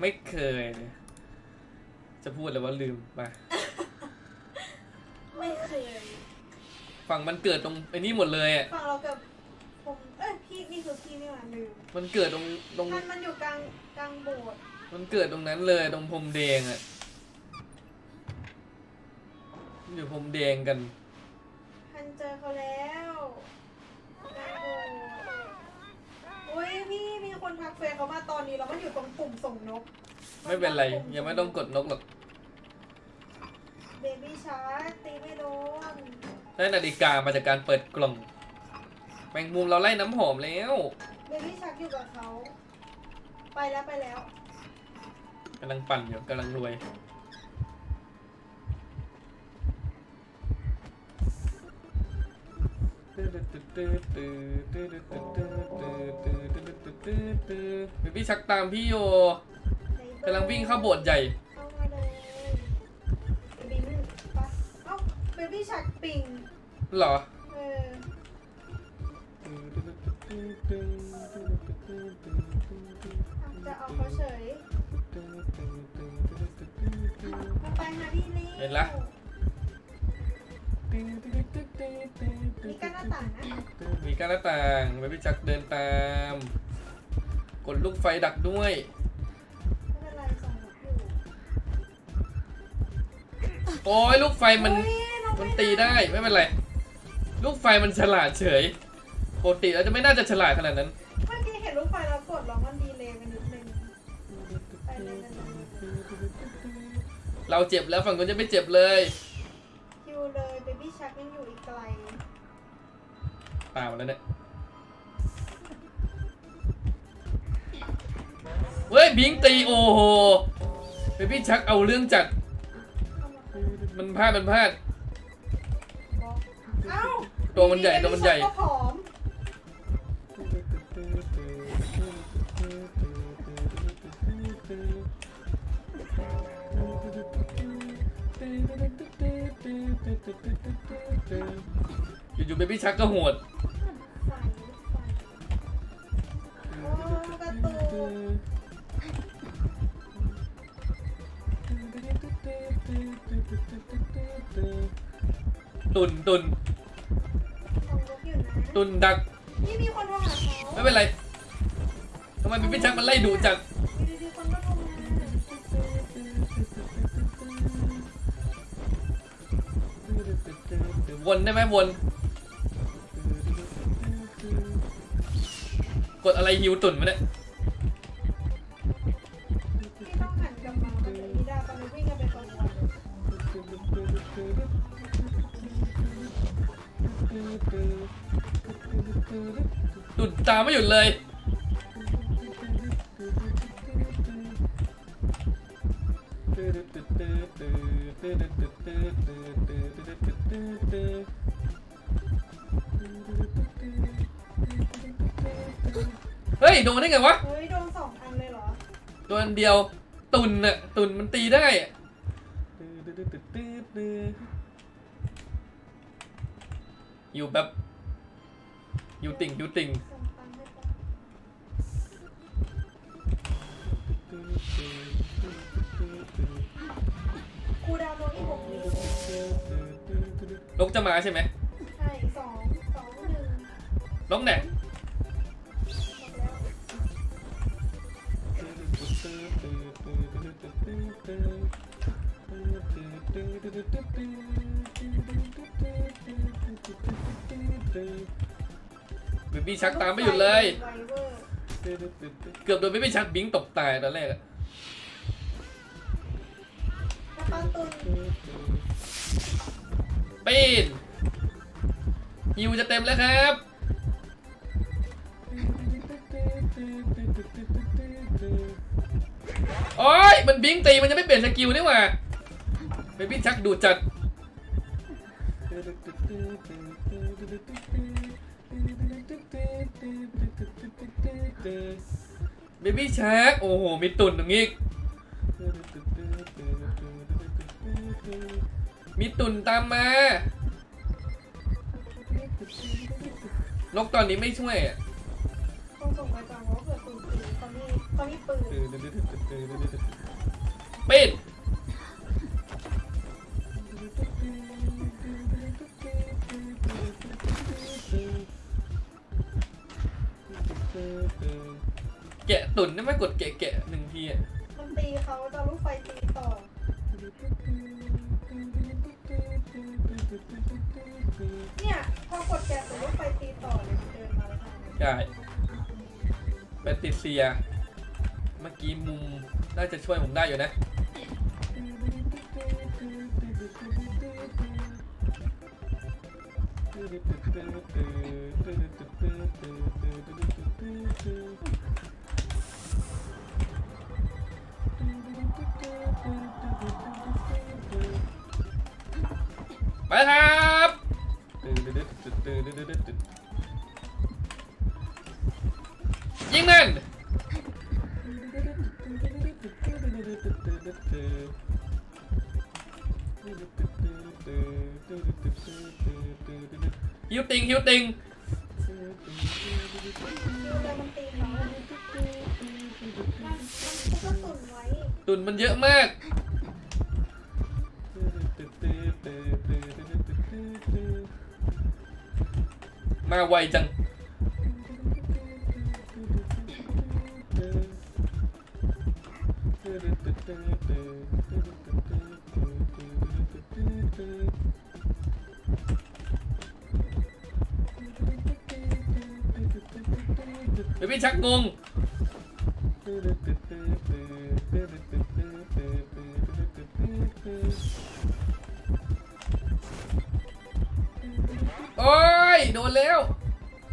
ไม่เคยเลยจะพูดเลยว่าลืมไปไม่เคยฝั่งมันเกิดตรงไอ้นี่หมดเลยอะฝั่งเรากับผมเอ้ยพี่นี่คือพี่นี่หว่าลืมมันเกิดตรงตรง มันมันอยู่กลางกลางโบสถ์มันเกิดตรงนั้นเลยตรงพรมแดงอะมันอยู่พรมแดงกันพันเจอเขาแล้วกลางโบสถ์โอ้ยพี่มีคนทักเฟซเขามาตอนนี้แล้วมันอยู่ตรงปุ่มส่งนกไม่เป็นไร ยังไม่ต้องกดนกหรอกเบบี้ชาร์ตีไม่โดนได้นาฬิกามาจากการเปิดกล่องแมงมุมเราไล่น้ำหอมแล้ว เบบี้ชาร์อยู่กับเขา ไปแล้วไปแล้วกำลังปั่นอยู่กำลังรวย เบบี้ชักตามพี่โยกำลังวิ่งเข้าโบสถ์ใหญ่เข้ามาเลยเบบี้ไม่ปะเอ้าเบบี้ชาร์ปิงเหรอ เออจะเอาเขาเฉยมาไปหาพี่ลี่เห็นละ มีกั้นหน้าต่างนะ มีการหน้าต่างเบบี้ชักเดินตาม กดลูกไฟดักด้วย ไม่เป็นไรส่งหนูอยู่โอ้ยลูกไฟมันอุ๊ยองมันตีได้ไม่เป็นไร ลูกไฟมันฉลาดเฉยปกติแล้วจะไม่น่าจะฉลาดขนาดนั้น เมื่อกี้เห็นลูกไฟแล้วกดแล้วมันดีเลยมันนิดนึงไปเลยเลยเลยเราเจ็บแล้วฝั่งนู้นจะไม่เจ็บเลย ตามมาแล้วเนี่ย เฮ้ยบิงตีโอ้โหเบบี้ชักเอาเรื่องจัดเข้ามามันพลาดมันพลาดบล็อกเอ้าตัวมันใหญ่ตัวมันใหญ่ ก็ผอมอยู่ๆเบบี้ชักก็โหด ตุกตุนตุนของลุกอยู่นะตุนดัก นี่มีคนโทรหาเขาไม่เป็นไรทำไมเบบี้ชักมันไล่ดูจังอยู่ดีๆคนก็โทรมาวนได้ไหมวน กดอะไรฮิวตุนมาเนี่ย ตุนตามไม่หยุดเลย เฮ้ย โดนได้ไงวะ เฮ้ยโดนสองอันเลยเหรอ โดนอันเดียว ตุนน่ะ ตุนมันตีได้อะอยู่แบบอ ยู่ติ่งอยู่ติ่งครูดาวโดนอีกหกวินกจะมาใช่ไหมใช่สองสองหนึ่งนกไหนหมดแล้ว บบี้ชักตามไม่หยุดเลย เกือบโดนเบบี้ชักบิงตกตายตอนแรกอะปีนฮิวจะเต็มแล้วครับ โอ้ย มันบิงตีมันยังไม่เปลี่ยนสกิลนี่หว่าเบบี้ชักดูจัด เบบี้ชักโอ้โห มีตุ่นตรงนี้ มีตุ่นตามมา นกตอนนี้ไม่ช่วยอะต้องส่งไปก่อนเพราะว่าเผื่อตุนตีตอนนี้เขามีปืนปิดแกะ ตุ่นได้ไหมกดแกะแกะหนึ่งทีอะมันตีเขาจะเอาลูกไฟตีต่อ เนี่ยพอกดแกะตัวลูกไฟตีต่อเลยมันเดินมาแล้วทำไงใช่แปติเซีย เมื่อกี้มุมน่าจะช่วยผมได้อยู่นะ ไปครับยิงมันฮิวติงฮิวติงตุนมันเยอะมาก มาไวจัง เดี๋ยวพี่ชักงงโยโดนแล้ว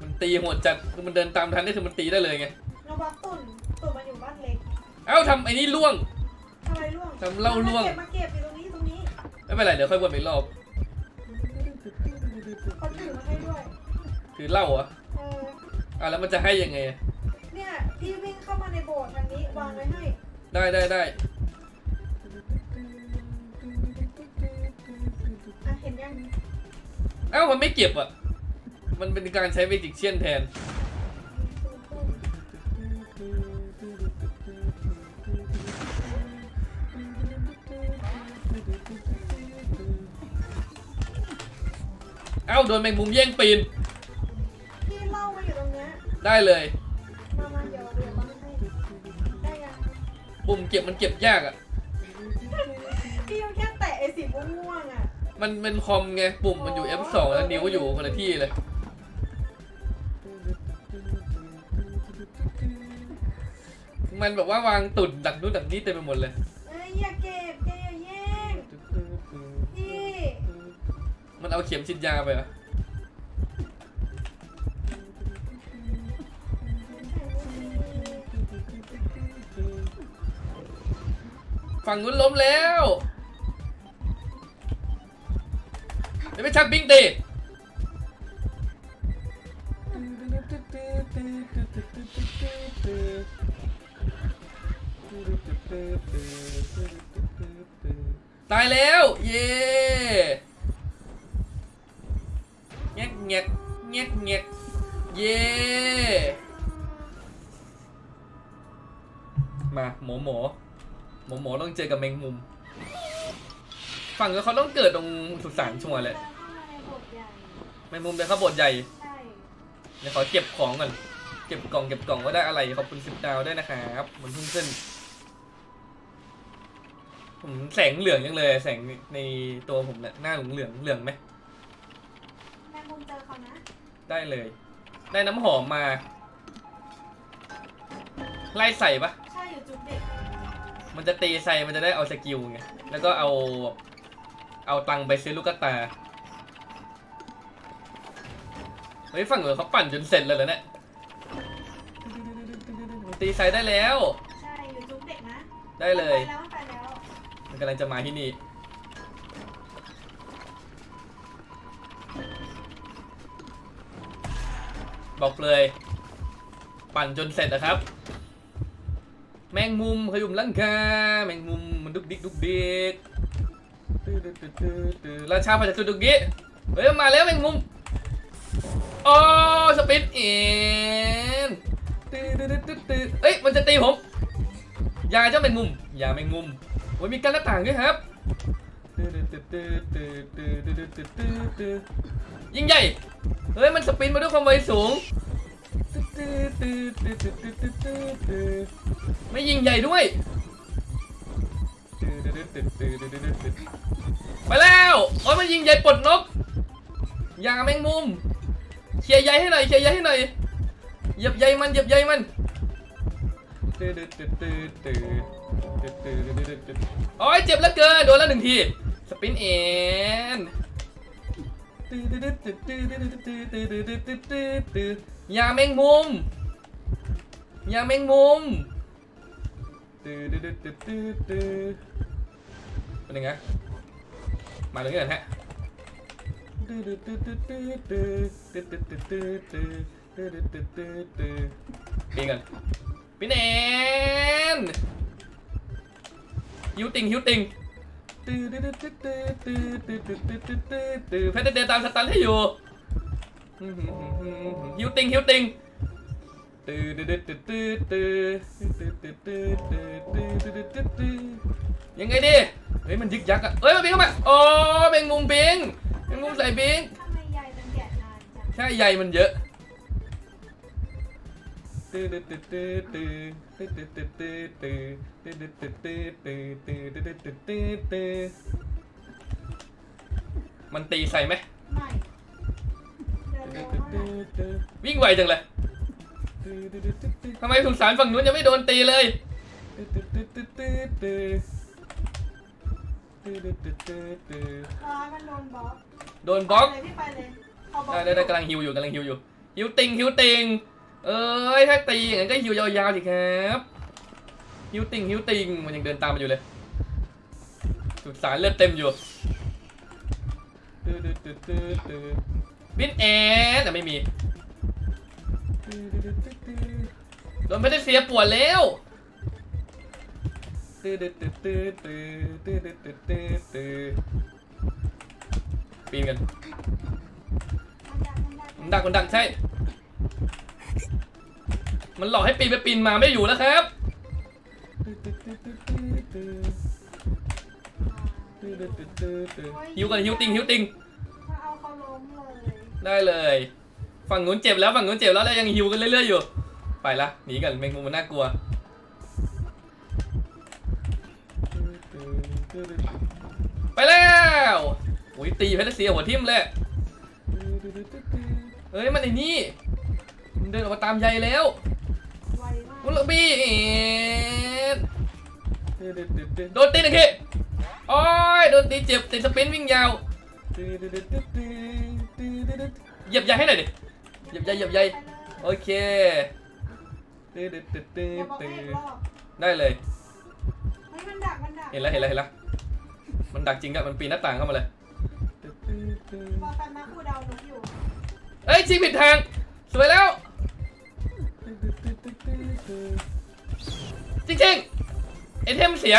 มันตีโหดจัดคือมันเดินตามทันได้คือมันตีได้เลยไงน้องบักตุ่นตุ่นมันอยู่บ้านเล็กเอ้าทำไอ้นี่ล่วง ทำไมร่วงทำเหล้าร่วง มาเก็บมาเก็บอยู่ตรงนี้ตรงนี้ไม่เป็นไรเดี๋ยวค่อยวนไปอีกรอบ เขาถือมาให้ด้วย คือเหล้าเหรอะเออ อะแล้วมันจะให้ยังไงอะเนี่ยพี่วิ่งเข้ามาในโบสถ์ทางนี้วางไว้ให้ ได้ได้ได้อะเห็นยัง เอ้ามันไม่เก็บอะ มันเป็นการใช้เมจิกเชียนแทน เอ้า โดนแมงมุมแย่งปีน พี่เล่ามาอยู่ตรงเนี้ยได้เลย มามาเดี๋ยวเดี๋ยววางให้ได้ยังปุ่มเก็บมันเก็บยากอะ พี่ยังแค่แตะไอ้สีม่วงๆอะมันเป็นคอมไง ปุ่มมันอยู่ F2 แล้วนิ้วอยู่คนละที่เลย มันแบบว่าวางตุ่นดักนู้นดักนี้เต็มไปหมดเลย เอ้ยอย่าเก็บแกอย่าแย่งพี่มันเอาเข็มฉีดยาไปเหรอฝั่งนู้นล้มแล้วเดี๋ยวไปชักบิงตี ตายแล้ว เย้แงกแงกแงกแงกเย้มาหมอหมอหมอหมอต้องเจอกับแมงมุม ฝั่งนู้เขาต้องเกิดตรงสุสานชัวร์แหละแมงมุมเป็นข้าวบดใหญ่เดี๋ยวขอเก็บของก่อน เก็บกล่องเก็บกล่องว่าได้อะไรขอบคุณสิบดาวด้วยนะครับมันเพิ่งขึ้น ผมแสงเหลืองยังเลย แสงในตัวผมเนี่ยหน้าเหลืองเหลืองเหลืองไหมแม่มุมเจอเขานะได้เลย ได้น้ำหอมมา ไล่ใส่ปะใช่อยู่จุดเด็กมันจะตีใส่มันจะได้เอาสกิลไงแล้วก็เอาเอาตังค์ไปซื้อลูกกระตาเฮ้ยฝั่งเหนือเขาปั่นจนเสร็จเลยเหรอเนี่ยมันตีใส่ได้แล้ว ใช่อยู่จุดเด็กนะได้เลย ไปแล้วไปแล้ว มันกำลังจะมาที่นี่ บอกเลย ปั่นจนเสร็จนะครับ แมงมุมขยุมลังกาแมงมุมมันดุกดิกดุกดิกราชาพาจากตุดุกดิเฮ้ยมาแล้วแมงมุมโอ้สปิดอ็นตื้อตื้อตื้อตื้อเอ้ยมันจะตีผมยาเจ้าแมงมุมยาแมงมุม โอ้ยมีกันหน้าต่างด้วยครับยิ่งใหญ่ เฮ้ย มันสปินมาด้วยความไวสูง ไม่ยิงใหญ่ด้วย ไปแล้ว โอ้ยมันยิงใหญ่ปลดนกยาแมงมุมเคลียร์ใยให้หน่อยเคลียร์ใยให้หน่อยเหยียบใยมันเหยียบใยมัน โอ้ยเจ็บเหลือเกินโดนแล้วหนึ่งที สปินเอ็นยาแมงมุมยาแมงมุมเป็นยังไงมาเลยกันฮะปีกันปีนเอน ฮิวติงฮิวติงแพทย์เดตามสตันให้อยู่ฮิวติงฮิวติงยังไงดิเฮ้ยมันยึกยักอะเอ้ยมันบิงเข้ามาโอ้แมงมุมบิงแมงมุมใส่บิงทำไมยายมั นแกะนานจังใช่ใยมันเยอะมันตีใส่ไหมไม่เดินเร็วเท่าไหร่วิ่งไวจังเลยทำไมสงสารฝั่งนู้นยังไม่โดนตีเลยร้อยมันโดนบล็อกโดนบล็อกไปเลยพี่ไปเลยเขาบล็อกได้ได้ได้กำลังฮิวอยู่กำลังฮิวอยู่ฮิวติงฮิวติง เอ้ยถ้าตีอย่างนั้นก็ฮิวยาวๆสิครับฮิวติงฮิวติงมันยังเดินตามมาอยู่เลยสุดสารเลือดเต็มอยู่บินแอนแต่ไม่มีโดนไม่ได้เสียปวดแล้วปีนกันมันดักมันดักมันดักมันดักใช่ มันหลอกให้ปีนไปปีนมาไม่อยู่แล้วครับ ฮิวกันฮิวติงฮิวติงมาเอาเขาล้มเลยได้เลย ฝั่งนู้นเจ็บแล้วฝั่งนู้นเจ็บแล้วแล้วยังฮิวกันเรื่อยๆอยู่ ไปละหนีกันแมงมุมมันน่ากลัว ไปแล้วอุ้ยตีเพชรเสียหัวทิ่มเลยเฮ้ยมันไอ้นี่ มันเดินออกมาตามใยแล้วไวมาก มุลบี้โดนตีหนึ่งทีโอ้ยโดนตีเจ็บติดสปรินต์วิ่งยาวเหยียบใยให้หน่อยดิเหยียบใยเหยียบใยไปเลยโอเคเดี๋ยวบอกให้อีกรอบได้เลย เฮ้ยมันดักมันดักเห็นแล้วเห็นแล้วเห็นแล้วมันดักจริงอะมันปีนหน้าต่างเข้ามาเลยบอกกันนะครูเดาหนูอยู่ เอ้ยชิงผิดทาง สวยแล้ว จริงๆไอเทมเสีย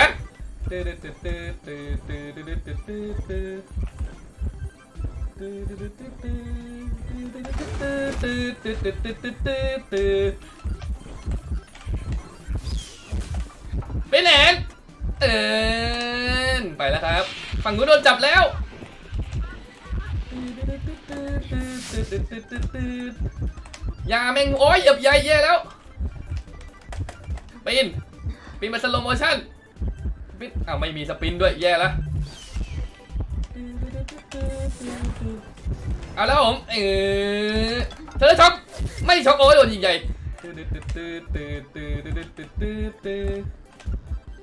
ไปไหนเอินไปแล้วครับ ฝั่งนู้นโดนจับแล้วยาแมงโอ้ยหยับใหญ่แย่แล้ว ปีนปีนมาสโลโมชั่นปีนอ้าวไม่มีสปินด้วยแย่แล้วเอาแล้วผมเออเธอช็อกไม่ช็อกโอ้ยโดนยิงใหญ่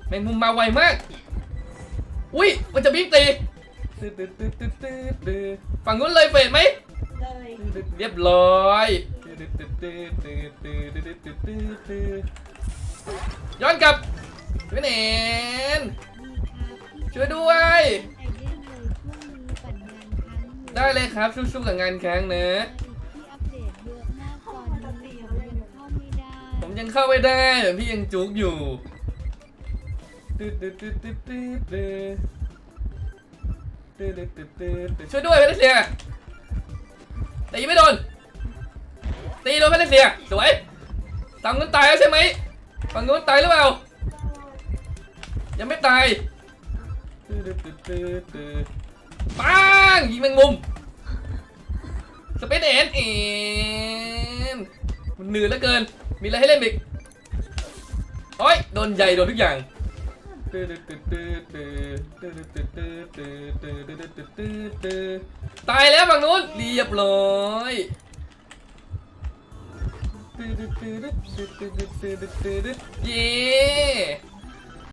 แมงมุมมาไวมากอุ้ยมันจะบิ๊กตีฝั่งนู้นเลยเฟดไหมเลยเรียบร้อย ย้อนกลับพี่เนนช่วยด้วย ได้เลยครับสู้ๆกับงานแข้งนะผมยังเข้าไม่ได้เหมือนพี่ยังจุกอยู่ช่วยด้วยเพชรเสียตีไม่โดนตีโดนเพชรเสียสวยฝั่งนู้นตายแล้วใช่ไหม ฝั่งนู้นตายหรือเปล่า ยังไม่ตายปังยิงแมงมุม สเปซเอ็นเอ็นมันเหนื่อยเหลือเกิน มีอะไรให้เล่นอีกโอ้ยโดนใหญ่โดนทุกอย่างตายแล้วฝั่งนู้นเรียบร้อย เย่